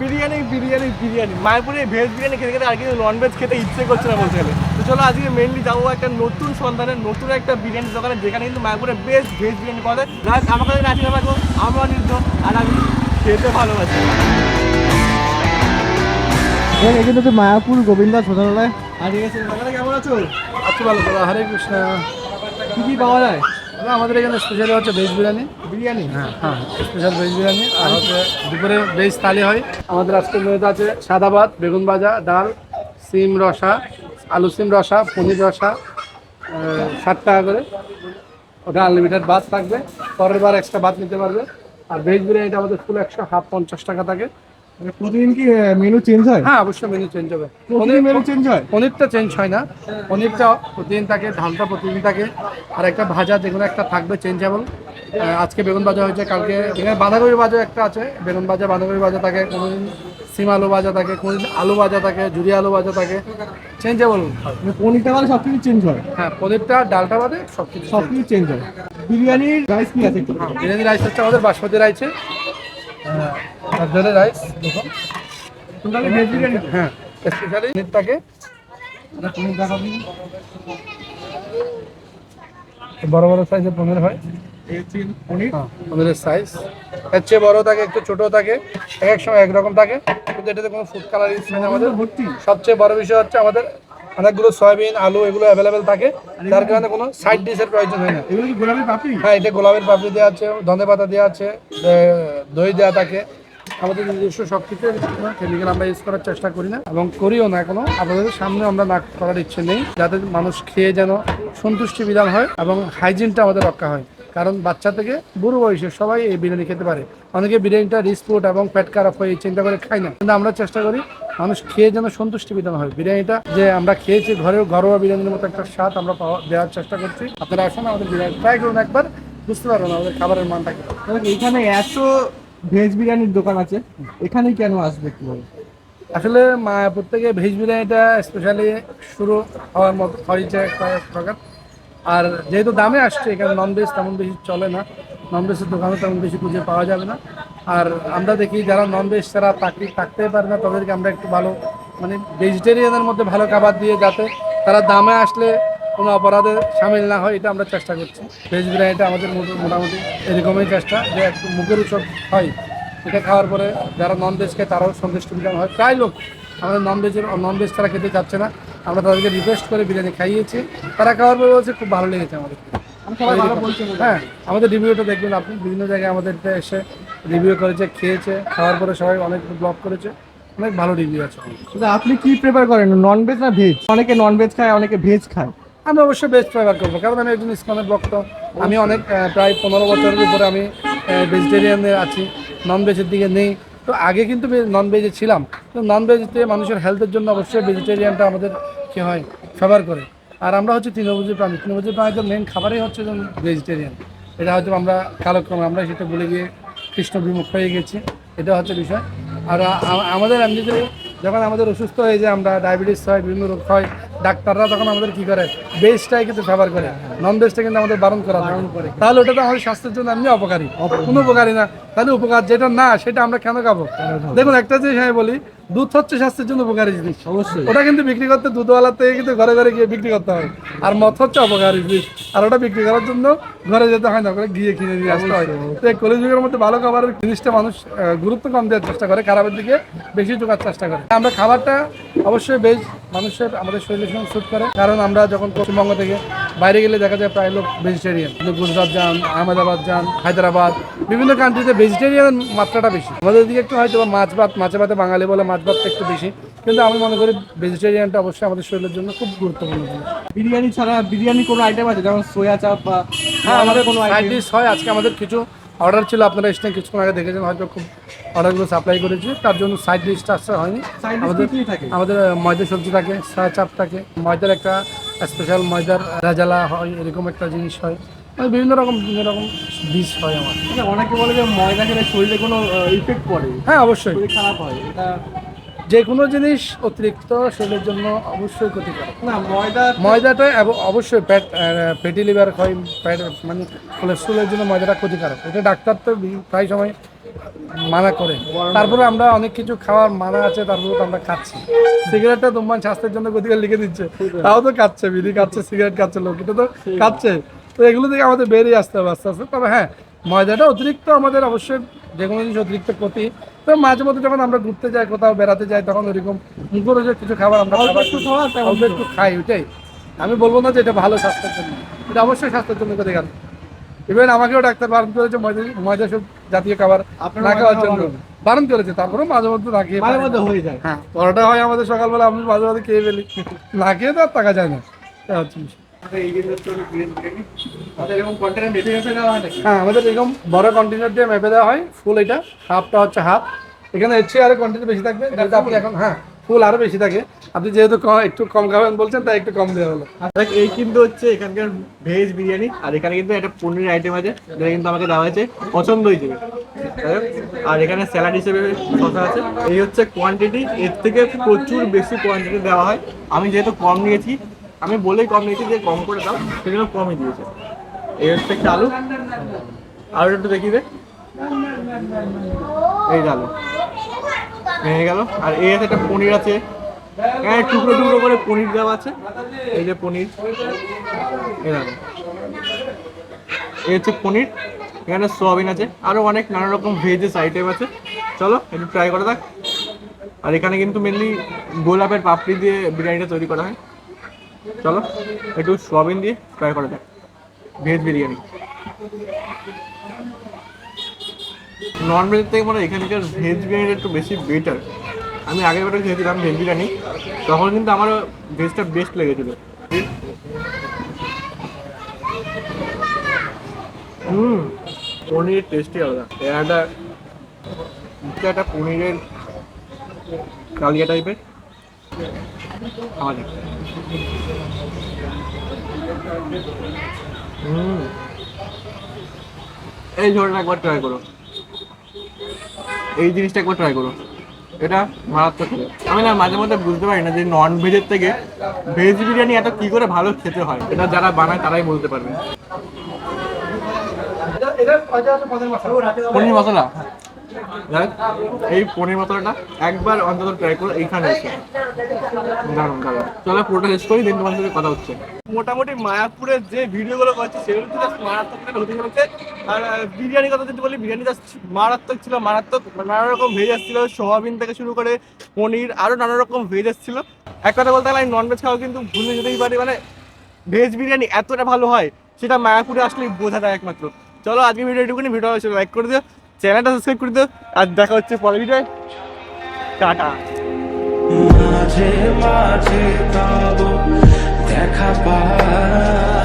বিরিয়ানি বিরিয়ানি বিরিয়ানি। মায়াপুরে ভেজ বিরিয়ানি খেতে খেতে আর কিন্তু নন ভেজ খেতে ইচ্ছে করছে না বলতে গেলে। তো চলো আজকে মেনলি যাব একটা নতুন সন্ধানের নতুন একটা বিরিয়ানি দোকানে যেখানে কিন্তু মায়াপুরে বেস্ট ভেজ বিরিয়ানি পাওয়া যায়। প্লাস আমার কাছে রাখি রাখো আমার নির্দ আর আমি খেতে ভালোবাসি। এখানে তো মায়াপুর গোবিন্দা ছোটবেলায় আর ঠিক আছে কেমন আছো? আচ্ছা ভালো। হরে কৃষ্ণ। কি কি পাওয়া যায়? দাদা আমাদের এখানে স্পেশালি হচ্ছে ভেজ বিরিয়ানি। বিরিয়ানি? হ্যাঁ হ্যাঁ স্পেশাল ভেজ বিরিয়ানি। আর হচ্ছে দুপুরে ভেজ থালি হয়। আমাদের আজকের মেনুতে আছে সাদা ভাত বেগুন ভাজা ডাল সিম রসা আলু সিম রসা পনির রসা ষাট টাকা করে। ওটা আনলিমিটেড ভাত থাকবে। পরের বার এক্সট্রা ভাত নিতে পারবে। আর ভেজ বিরিয়ানিটা আমাদের ফুল একশো হাফ পঞ্চাশ টাকা থাকে। প্রতিদিন কি মেনু চেঞ্জ হয়? হ্যাঁ অবশ্যই মেনু চেঞ্জ হবে। প্রতিদিন মেনু চেঞ্জ হয়? পনিরটা চেঞ্জ হয় না। পনিরটা প্রতিদিন থাকে ধানটা প্রতিদিন থাকে আর একটা ভাজা যেগুলো একটা থাকবে চেঞ্জেবল আজকে বেগুন ভাজা হয়েছে কালকে এখানে বাঁধাকপি ভাজা একটা আছে। বেগুন ভাজা বাঁধাকপি ভাজা থাকে কোনোদিন সিম আলু ভাজা থাকে কোনোদিন আলু ভাজা থাকে ঝুরি আলু ভাজা থাকে। চেঞ্জেবল মানে পনিরটা মানে সব কিছু চেঞ্জ হয়? হ্যাঁ পনিরটা ডালটা বাদে সব কিছু সব কিছু চেঞ্জ হয়। বিরিয়ানির রাইস কি আছে একটু? বিরিয়ানি রাইস হচ্ছে আমাদের বাসমতি রাইসে ধরে রাইস দেখুন। বিরিয়ানি? হ্যাঁ স্পেশালি না বড় বড় সাইজের পনির হয়। পনির। হ্যাঁ, আমাদের সাইজ এর চেয়ে বড় থাকে একটু ছোট থাকে এক এক সময় একরকম থাকে। কিন্তু এটাতে কোনো ফুড কালার ইউজ হয় আমাদের ভর্তি। সবচেয়ে বড় বিষয় হচ্ছে আমাদের অনেকগুলো সয়াবিন আলু এগুলো অ্যাভেলেবেল থাকে। যার কারণে কোনো সাইড ডিশের প্রয়োজন হয় না। হ্যাঁ এটা গোলাপের পাপড়ি দেওয়া আছে ধনে পাতা দেওয়া আছে দই দেওয়া থাকে। আমাদের নিজস্ব সব কিছু কেমিক্যাল আমরা ইউজ করার চেষ্টা করি না এবং করিও না এখনও। আপনাদের সামনে আমরা না করার ইচ্ছে নেই। যাতে মানুষ খেয়ে যেন সন্তুষ্টি বিধান হয় এবং হাইজিনটা আমাদের রক্ষা হয়। কারণ বাচ্চা থেকে বুড়ো বয়সে সবাই এই বিরিয়ানি খেতে পারে। অনেকে বিরিয়ানিটা রিসপুট এবং পেট খারাপ হয়ে চিন্তা করে খায় না। কিন্তু আমরা চেষ্টা করি মানুষ খেয়ে যেন সন্তুষ্টি বিধান হয়। বিরিয়ানিটা যে আমরা খেয়েছি ঘরেও ঘরোয়া বিরিয়ানির মতো একটা স্বাদ আমরা পাওয়া দেওয়ার চেষ্টা করছি। আপনারা আসুন আমাদের বিরিয়ানি। ট্রাই করুন একবার। বুঝতে পারবেন আমাদের খাবারের মানটা এইখানে এত ভেজ বিরিয়ানির দোকান আছে। এখানেই কেন আসবে বলো? আসলে থেকে ভেজ বিরিয়ানিটা স্পেশালি শুরু হওয়ার মতো, হয়েছে প্রকার। আর যেহেতু দামে আসছে, এখানে নন ভেজ তেমন বেশি চলে না। নন ভেজের দোকানে তেমন বেশি খুঁজে পাওয়া যাবে না। আর আমরা দেখি যারা নন ভেজ তারা চাকরি থাকতে পারে না, তাদেরকে আমরা একটু ভালো মানে ভেজিটেরিয়ানের মধ্যে ভালো খাবার দিয়ে যাতে তারা দামে আসলে কোনো অপরাধে সামিল না হয় এটা আমরা চেষ্টা করছি। ভেজ বিরিয়ানিটা আমাদের মোটামুটি এরকমই চেষ্টা যে একটু মুখের উৎসব হয় এটা খাওয়ার পরে যারা নন ভেজ খায় তারাও সন্তুষ্ট বিধান হয়। প্রায় লোক আমাদের নন ভেজের নন ভেজ তারা খেতে চাচ্ছে না। আমরা তাদেরকে রিকোয়েস্ট করে বিরিয়ানি খাইয়েছি। তারা খাওয়ার পরে বলছে খুব ভালো লেগেছে আমাদের। হয়। আমাদের রিভিউটা দেখবেন আপনি। বিভিন্ন জায়গায় আমাদের এসে রিভিউ করেছে খেয়েছে খাওয়ার পরে সবাই অনেক ব্লগ করেছে। অনেক ভালো রিভিউ আছে। আপনি কি প্রেফার করেন নন ভেজ না ভেজ অনেকে নন ভেজ খায় অনেকে ভেজ খায়। আমি অবশ্যই বেস্ট ফেভার করব, কারণ আমি একজন ইসকনের ভক্ত। আমি অনেক প্রায় পনেরো বছরের উপরে আমি ভেজিটেরিয়ানে আছি নন ভেজের দিকে নেই। তো আগে কিন্তু নন ভেজে ছিলাম। তো নন ভেজতে মানুষের হেলথের জন্য অবশ্যই ভেজিটেরিয়ানটা আমাদের, কী হয় ফেভার করে। আর আমরা হচ্ছে তৃণভোজী প্রাণী। তৃণভোজী প্রাণীদের মেন খাবারই হচ্ছে ভেজিটেরিয়ান এটা হয়তো আমরা কালক্রমে আমরা সেটা ভুলে গিয়ে কৃষ্ণ বিমুখ হয়ে গেছি। এটা হচ্ছে বিষয়। আর আমাদের এমনিতে যখন আমাদের অসুস্থ হয়ে যায়, আমরা ডায়াবেটিস হয়, বিভিন্ন রোগ হয় ডাক্তাররা তখন আমাদের কি করে? বেজটাই কিন্তু ফেভার করে। নন বেজটা কিন্তু আমাদের বারণ করা তাহলে ওটা তো আমাদের স্বাস্থ্যের জন্য এমনি অপকারী। কোনো উপকারী না। তাহলে উপকার যেটা না সেটা আমরা কেন খাব? দেখুন একটা জিনিস আমি বলি দুধ হচ্ছে স্বাস্থ্যের জন্য উপকারী জিনিস। অবশ্যই। ওটা কিন্তু বিক্রি করতে দুধওয়ালার থেকে কিন্তু ঘরে ঘরে গিয়ে বিক্রি করতে হয়। আর মদ হচ্ছে অপকারী জিনিস। আর ওটা বিক্রি করার জন্য ঘরে যেতে হয় না করে গিয়ে কিনে নিয়ে আসতে হয়। তো এই কলিযুগের মধ্যে ভালো খাবারের জিনিসটা মানুষ গুরুত্ব কম দেওয়ার চেষ্টা করে খারাপের দিকে বেশি ঢোকার চেষ্টা করে। আমরা খাবারটা অবশ্যই বেশ মানুষের আমাদের শরীরের সঙ্গে শ্যুট করে। কারণ আমরা যখন পশ্চিমবঙ্গ থেকে বাইরে গেলে দেখা যায় প্রায় লোক ভেজিটেরিয়ান গুজরাট যান আহমেদাবাদ যান হায়দ্রাবাদ বিভিন্ন কান্ট্রিতে ভেজিটেরিয়ান মাত্রাটা বেশি। আমাদের দিকে একটু হয়তো বা মাছ ভাত মাছে ভাতে বাঙালি বলে মাছ ভাতটা একটু বেশি। কিন্তু আমি মনে করি ভেজিটেরিয়ানটা অবশ্যই আমাদের শরীরের জন্য খুব গুরুত্বপূর্ণ। বিরিয়ানি ছাড়া বিরিয়ানি কোনো আইটেম আছে? যেমন সোয়া চাপ বা হ্যাঁ আমাদের কোনো আইটেম হয়। আজকে আমাদের কিছু অর্ডার ছিল আপনারা এসে কিছুক্ষণ আগে দেখেছেন হয়তো খুব অর্ডারগুলো সাপ্লাই করেছি। তার জন্য সাইড ডিশটা আসতে হয়নি। আমাদের ডিশ আমাদের ময়দা সবজি থাকে সায়া চাপ থাকে। ময়দার একটা স্পেশাল ময়দার রাজালা হয় এরকম একটা জিনিস হয়। মানে বিভিন্ন রকম বিভিন্ন রকম ডিশ হয় আমার। আচ্ছা, অনেকে বলে যে ময়দা খেলে শরীরে কোনো ইফেক্ট পড়ে। হ্যাঁ অবশ্যই। খারাপ হয় এটা যে কোনো জিনিস অতিরিক্ত শরীরের জন্য অবশ্যই ক্ষতিকারক না ময়দা ময়দাটা এব- অবশ্যই ফ্যাট ফ্যাটি লিভার হয় ফ্যাট মানে কোলেস্ট্রলের জন্য ময়দাটা ক্ষতিকারক এটা ডাক্তার তো প্রায় সময় মানা করে। তারপরে আমরা অনেক কিছু খাওয়ার মানা আছে তারপরে তো আমরা খাচ্ছি। সিগারেটটা তোমার স্বাস্থ্যের জন্য ক্ষতিকর লিখে দিচ্ছে। তাও তো খাচ্ছে বিড়ি খাচ্ছে সিগারেট খাচ্ছে লোক এটা তো খাচ্ছে। তো এগুলো থেকে আমাদের বেরিয়ে আসতে হবে আস্তে আস্তে। তবে হ্যাঁ ময়দাটা অতিরিক্ত আমাদের অবশ্যই যে কোনো জিনিস অতিরিক্ত ক্ষতি তো মাঝে মধ্যে যখন আমরা ঘুরতে যাই কোথাও বেড়াতে যাই তখন ওইরকম মুখরোচক কিছু খাবার আমরা অল্প একটু খাই ওইটাই। আমি বলব না যে এটা ভালো স্বাস্থ্যের জন্য। এটা অবশ্যই স্বাস্থ্যের জন্য ক্ষতিকারক। ইভেন আমাকেও ডাক্তার বারণ করেছে ময়দা সব জাতীয় খাবার না খাওয়ার জন্য। বারণ করেছে তারপরেও মাঝে মধ্যে না খেয়ে মাঝে মধ্যে হয়ে যায়। হ্যাঁ পরোটা হয় আমাদের সকালবেলা আমি মাঝে মাঝে খেয়ে ফেলি। না খেয়ে তো আর টাকা যায় না। হচ্ছে হয় আমাদের এরকম বড় কন্টেনার দিয়ে মেপে দেওয়া হয়। ফুল এটা হাফটা হচ্ছে হাফ এখানে এর চেয়ে আরও কন্টেনার বেশি থাকবে। আপনি এখন হ্যাঁ ফুল আরও বেশি থাকে। আপনি যেহেতু একটু কম খাবেন বলছেন তাই একটু কম দেওয়া হলো। দেখ এই কিন্তু হচ্ছে এখানকার ভেজ বিরিয়ানি আর এখানে কিন্তু একটা পনির আইটেম আছে যেটা কিন্তু আমাকে দেওয়া হয়েছে পছন্দ হয়েছে যাই হোক, আর এখানে স্যালাড হিসেবে শসা আছে। এই হচ্ছে কোয়ান্টিটি এর থেকে প্রচুর বেশি কোয়ান্টিটি দেওয়া হয়। আমি যেহেতু কম নিয়েছি আমি বলেই কম নিয়েছি, যে কম করে দাও, সেজন্য কমই দিয়েছে। এই হচ্ছে একটা আলু। আলুটা একটু দেখি দে। এই আলু। হয়ে গেল। আর এই আছে একটা পনির আছে। হ্যাঁ টুকরো টুকরো করে পনির দেওয়া আছে। এই যে পনির। এই দেখো। এই হচ্ছে পনির। এখানে সোয়াবিন আছে। আরও অনেক নানা রকম ভেজেস আইটেম আছে। চলো, একটু ট্রাই করা যাক। আর এখানে কিন্তু মেনলি গোলাপের পাপড়ি দিয়ে বিরিয়ানিটা তৈরি করা হয়। চলো, একটু সোয়াবিন দিয়ে ট্রাই করা যাক। ভেজ বিরিয়ানি। নন ভেজ থেকে মনে হয় এখানকার ভেজ বিরিয়ানিটা একটু বেশি বেটার আমি আগের বারে খেয়েছিলাম ভেজ বিরিয়ানি, তখন কিন্তু আমার ভেজটা বেস্ট লেগেছিল। হুম পনিরের টেস্টই আলাদা। এটা একটা পনিরের কালিয়া টাইপের আমাদের হুম এই ঝোলটা একবার ট্রাই করো এই জিনিসটা একবার ট্রাই করো এটা মারাত্মক আমি না মাঝে মধ্যে বুঝতে পারি না যে নন ভেজের থেকে ভেজ বিরিয়ানি এত কি করে ভালো খেতে হয় এটা যারা বানায় তারাই বলতে পারবে পনির মশলা এই পনির মশলাটা একবার অন্তত ট্রাই করো, এইখানে এসে। চলো পুরোটা শেষ করি, দিন তোমার সাথে কথা হচ্ছে। মোটামুটি মায়াপুরের যে ভিডিওগুলো করছে, সেগুলো তো মারাত্মক হতে চলেছে। আর বিরিয়ানি কথা যদি বলি, বিরিয়ানি মারাত্মক ছিল, মারাত্মক নানা রকম ভেজ ছিল সোয়াবিন থেকে শুরু করে পনির, আরও নানা রকম ভেজ ছিল এক কথা বলতে গেলে আমি ননভেজ খাওয়া কিন্তু ভুলে যেতেই পারি মানে ভেজ বিরিয়ানি এতটা ভালো হয়, সেটা মায়াপুরে আসলেই বোঝা যায় একমাত্র। চলো আজকে ভিডিও এটুকুনি ভিডিও লাইক করে দিও। চ্যানেলটা সাবস্ক্রাইব করে দিও আর দেখা হচ্ছে পরের ভিডিও টাটা। মাঝে মাঝে দেখা পাবো